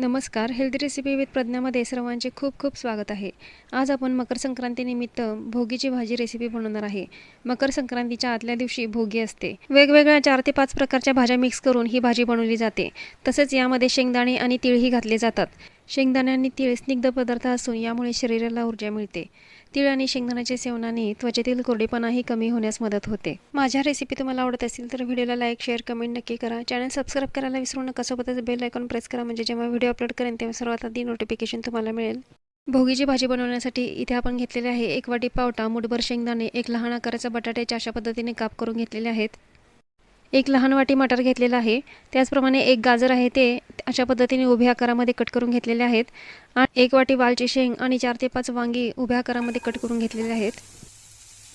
नमस्कार. Healthy recipe with प्रज्ञामध्ये सर्वांचे खूप खूप स्वागत आहे. आज आपण मकर संक्रांतीनिमित्त भोगीची भाजी रेसिपी बनवणार आहे. मकर संक्रांतीच्या आदल्या दिवशी भोगी असते. वेगवेगळ्या चार ते पाच प्रकारच्या भाज्या मिक्स करून ही भाजी बनवली जाते. तसेच यामध्ये शेंगदाणे आणि तिळही घातले जातात. शेंगदाणे आणि तीळ स्निग्ध पदार्थ असून यामुळे शरीराला ऊर्जा मिळते. तीळ आणि शेंगदाण्याच्या सेवनाने त्वचेतील कोरडेपणाही कमी होण्यास मदत होते. माझ्या रेसिपी तुम्हाला आवडत असेल तर व्हिडिओला लाईक शेअर कमेंट नक्की करा. चॅनल सबस्क्राईब करायला विसरू नका. सोबतच बेल आयकॉन प्रेस करा. म्हणजे जेव्हा व्हिडिओ अपलोड करेन तेव्हा सर्वात आधी नोटिफिकेशन तुम्हाला मिळेल. भोगीची भाजी बनवण्यासाठी इथे आपण घेतलेले आहे एक वाटी पावटा मुठभर शेंगदाणे एक लहान आकाराचा बटाट्याच्या अशा पद्धतीने काप करून घेतलेले आहेत. एक लहान वाटी मटार घेतलेला आहे. त्याचप्रमाणे एक गाजर आहे ते अशा पद्धतीने उभ्या आकारामध्ये कट करून घेतलेले आहेत. आणि एक वाटी वालची शेंग आणि चार ते पाच वांगी उभ्या आकारामध्ये कट करून घेतलेले आहेत.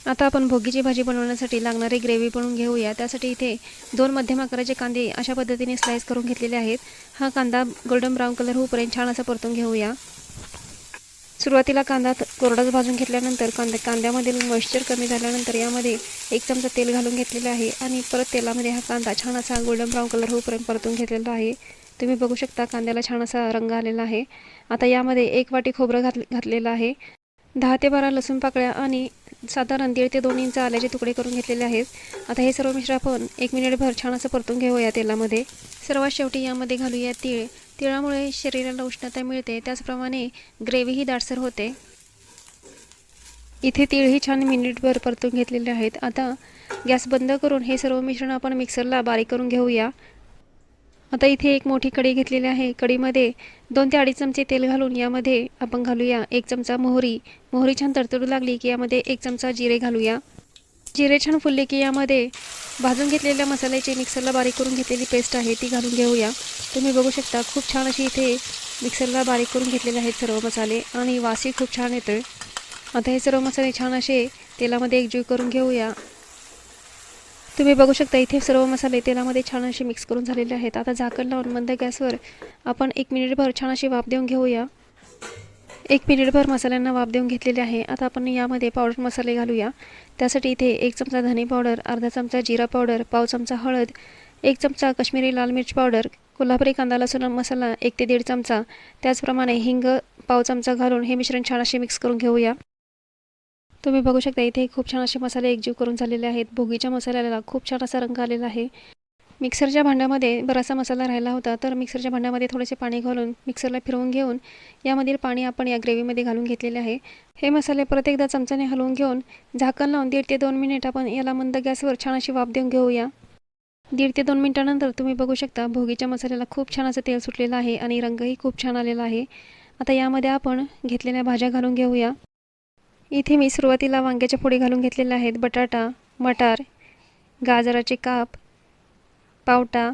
आता आपण भोगीची भाजी बनवण्यासाठी लागणारी ग्रेव्ही बनवून घेऊया. त्यासाठी इथे दोन मध्यम आकाराचे कांदे अशा पद्धतीने स्लाईस करून घेतलेले आहेत. हा कांदा गोल्डन ब्राऊन कलर होऊपर्यंत छान असा परतून घेऊया. सुरुवातीला कांदा कोरडाच भाजून घेतल्यानंतर कांदा कांद्यामधील मॉइश्चर कमी झाल्यानंतर यामध्ये एक चमचा तेल घालून घेतलेलं आहे आणि परत तेलामध्ये हा कांदा छान असा गोल्डन ब्राऊन कलर होऊपर्यंत परतून घेतलेला आहे. तुम्ही बघू शकता कांद्याला छान असा रंग आलेला आहे. आता यामध्ये एक वाटी खोबरं घात घातलेलं आहे. दहा ते बारा लसूण पाकळ्या आणि साधारण दीड ते दोन इंच आल्याचे तुकडे करून घेतलेले आहेत. आता हे सर्व मिश्र आपण एक मिनिटभर छान असं परतून घेऊया तेलामध्ये. सर्वात शेवटी यामध्ये घालूया तीळ. तिळामुळे शरीराला उष्णता मिळते. त्याचप्रमाणे ग्रेव्हीही दाटसर होते. इथे तीळही छान मिनिटभर परतून घेतलेले आहेत. आता गॅस बंद करून हे सर्व मिश्रण आपण मिक्सरला बारीक करून घेऊया. आता इथे एक मोठी कढी घेतलेली आहे. कढीमध्ये दोन ते अडीच चमचे तेल घालून यामध्ये आपण घालूया एक चमचा मोहरी. मोहरी छान तडतडू लागली की यामध्ये एक चमचा जिरे घालूया. जिरे छान फुलले की यामध्ये भाजून घेतलेल्या मसाल्याची मिक्सरला बारीक करून घेतलेली पेस्ट आहे ती घालून घेऊया. तुम्ही बघू शकता खूप छान अशी इथे मिक्सरला बारीक करून घेतलेले आहेत सर्व मसाले आणि वासही खूप छान येतोय. आता हे सर्व मसाले छान असे तेलामध्ये एकजीव करून घेऊया. तुम्ही बघू शकता इथे सर्व मसाले तेलामध्ये छान असे मिक्स करून झालेले आहेत. आता झाकण लावून मंद गॅसवर आपण एक मिनिटभर छान अशी वाफ देऊन घेऊया. एक मिनिटभर मसाल्यांना वाफ देऊन घेतलेले आहे. आता आपण यामध्ये पावडर मसाले घालूया. त्यासाठी इथे एक चमचा धने पावडर अर्धा चमचा जिरा पावडर पाव चमचा हळद एक चमचा कश्मीरी लाल मिरची पावडर कोल्हापुरी कांदा लसूण मसाला एक ते दीड चमचा. त्याचप्रमाणे हिंग पाव चमचा घालून हे मिश्रण छान असे मिक्स करून घेऊया. तुम्ही बघू शकता इथे खूप छान असे मसाले एकजीव करून झालेले आहेत. भोगीच्या मसाल्याला खूप छान असा रंग आलेला आहे. मिक्सरच्या भांड्यामध्ये बराचसा मसाला राहिला होता तर मिक्सरच्या भांड्यामध्ये थोडेसे पाणी घालून मिक्सरला फिरवून घेऊन यामधील पाणी आपण या ग्रेव्हीमध्ये घालून घेतलेले आहे. हे मसाले परत एकदा चमच्याने हलवून घेऊन झाकण लावून दीड ते दोन मिनिट आपण याला मंद गॅसवर छान अशी वाफ देऊन घेऊया. दीड ते दोन मिनिटानंतर तुम्ही बघू शकता भोगीच्या मसाल्याला खूप छान असं तेल सुटलेलं आहे आणि रंगही खूप छान आलेला आहे. आता यामध्ये आपण घेतलेल्या भाज्या घालून घेऊया. इथे मी सुरुवातीला वांग्याच्या फोडी घालून घेतलेल्या आहेत बटाटा मटार गाजराचे काप पावटा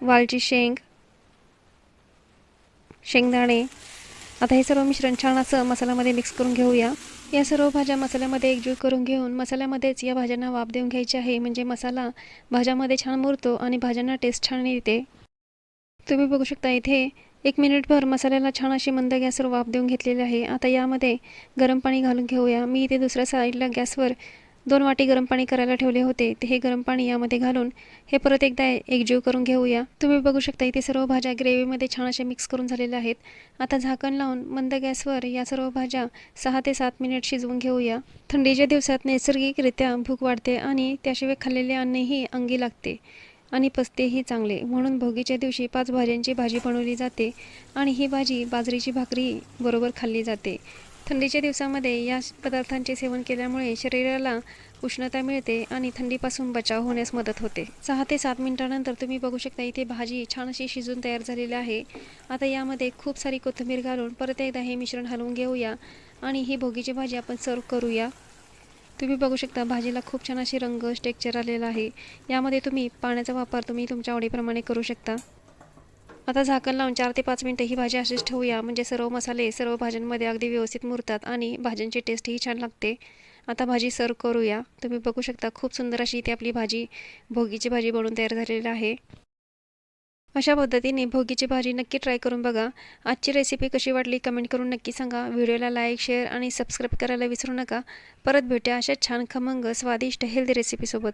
वालची शेंग शेंगदाणे. आता हे सर्व मिश्रण छान असं मसाल्यामध्ये मिक्स करून घेऊया. या सर्व भाज्या मसाल्यामध्ये एकजूट करून घेऊन मसाल्यामध्येच या भाज्यांना वाफ देऊन घ्यायची आहे. म्हणजे मसाला भाज्यामध्ये छान मुरतो आणि भाज्यांना टेस्ट छान येते. तुम्ही बघू शकता इथे एक मिनिटभर मसाल्याला छान अशी मंद गॅसवर वाफ देऊन घेतलेली आहे. आता यामध्ये गरम पाणी घालून घेऊया. मी इथे दुसऱ्या साईडला गॅसवर दोन वाटी गरम पाणी करायला ठेवले होते. ते हे गरम पाणी यामध्ये घालून हे परत एकदा एकजीव करून घेऊया. तुम्ही बघू शकता इथे सर्व भाज्या ग्रेव्हीमध्ये छान असे मिक्स करून झालेल्या आहेत. आता झाकण लावून मंद गॅसवर या सर्व भाज्या सहा ते सात मिनिट शिजवून घेऊया. थंडीच्या दिवसात नैसर्गिकरित्या भूक वाढते आणि त्याशिवाय खाल्लेले अन्नही अंगी लागते आणि पचतेही चांगले. म्हणून भोगीच्या दिवशी पाच भाज्यांची भाजी बनवली जाते आणि ही भाजी बाजरीची भाकरी बरोबर खाल्ली जाते. थंडीच्या दिवसामध्ये या पदार्थांचे सेवन केल्यामुळे शरीराला उष्णता मिळते आणि थंडीपासून बचाव होण्यास मदत होते. सहा ते सात मिनिटानंतर तुम्ही बघू शकता इथे भाजी छान अशी शिजून तयार झालेली आहे. आता यामध्ये खूप सारी कोथिंबीर घालून परत एकदा हे मिश्रण हलवून घेऊया आणि ही भोगीची भाजी आपण सर्व करूया. तुम्ही बघू शकता भाजीला खूप छान अशी रंग टेक्चर आलेला आहे. यामध्ये तुम्ही पाण्याचा वापर तुम्ही तुमच्या आवडीप्रमाणे करू शकता. आता झाकण लावून चार ते पाच मिनटं ही भाजी अशीच ठेवूया. म्हणजे सर्व मसाले सर्व भाज्यांमध्ये अगदी व्यवस्थित मुरतात आणि भाज्यांची टेस्टही छान लागते. आता भाजी सर्व करूया. तुम्ही बघू शकता खूप सुंदर अशी इथे आपली भाजी भोगीची भाजी बनवून तयार झालेली आहे. अशा पद्धतीने भोगीची भाजी नक्की ट्राय करून बघा. आजची रेसिपी कशी वाटली कमेंट करून नक्की सांगा. व्हिडिओला लाईक शेअर आणि सबस्क्राईब करायला विसरू नका. परत भेटूया अशा छान खमंग स्वादिष्ट हेल्दी रेसिपीसोबत